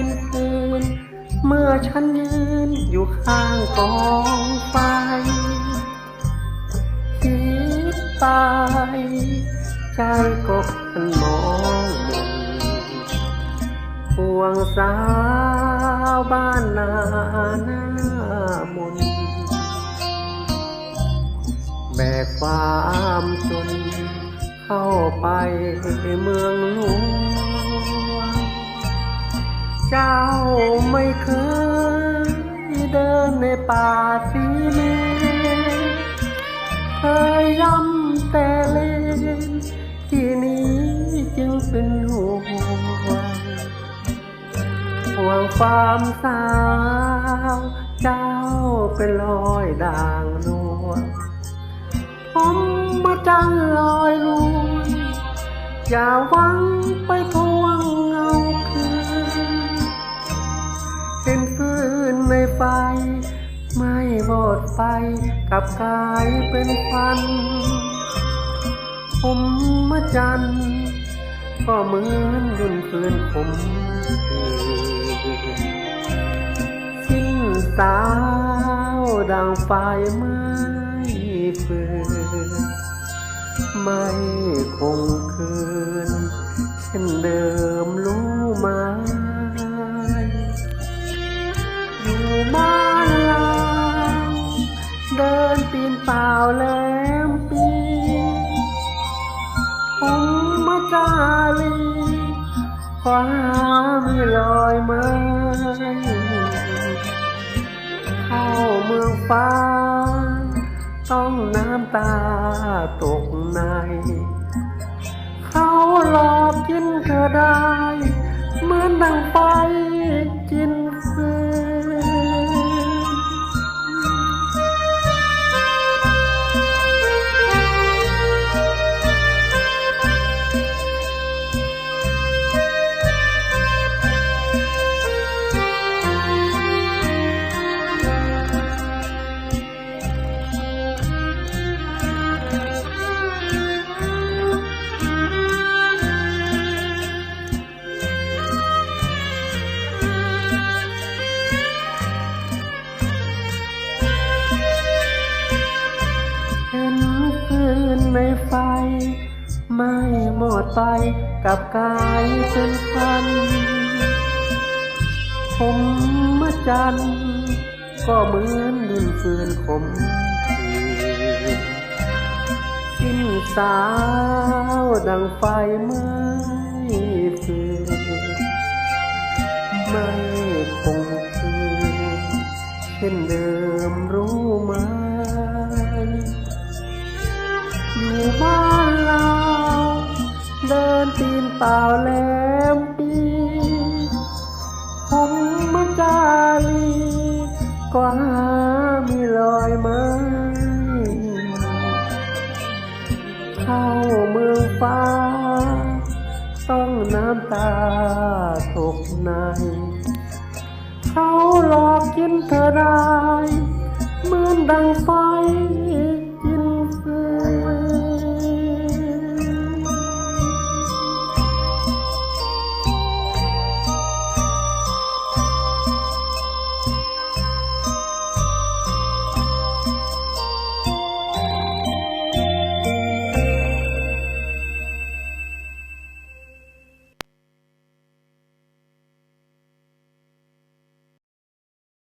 กินฟืน เมื่อฉันยืนอยู่ข้างกองไฟคิดไปใจก็พันมองมนห่วงสาวบ้านนาหน้ามนแบกความจนเข้าไปเมืองหลวง จ้าไม่เคยเดินในป่าสีเมฆเคยย่ำแต่เล่นที่นี้จึงเป็นห่วงห่วงความสาวเจ้าเป็นรอยด่างนวลผมมาจันลอยลวงอย่าหวังไปทวงเงา ไฟ ไม่บอดไฟกลับกายเป็นควันผมมาจันก็เหมือนยุ่นฟืนผมสิ้นสาวดังไฟไม้ฟืนไม่คงคืนเช่นเดิมรู้ ปีนเปล่าแหลมปีผมมาจาลีควาไม่ลอยมาเข้าเมืองฟ้า ต้องน้ำตาตก ในไฟ ไม่หมดไปกับกายเป็นควัน ผมมาจันทร์ก็เหมือนดินฟืนขมขืนสิ้นสาวดังไฟไหม้ฟืนไม่คงคืนเช่นเดิมรู้ไหม บ้านเรา เดินตีนเปล่าแหลมปีผมมาจาลีกว่ามีรอยไม้เข้าเมืองฟ้า ต้องน้ำตาตกในเขาหลอกกินเธอได้เหมือนดังไฟ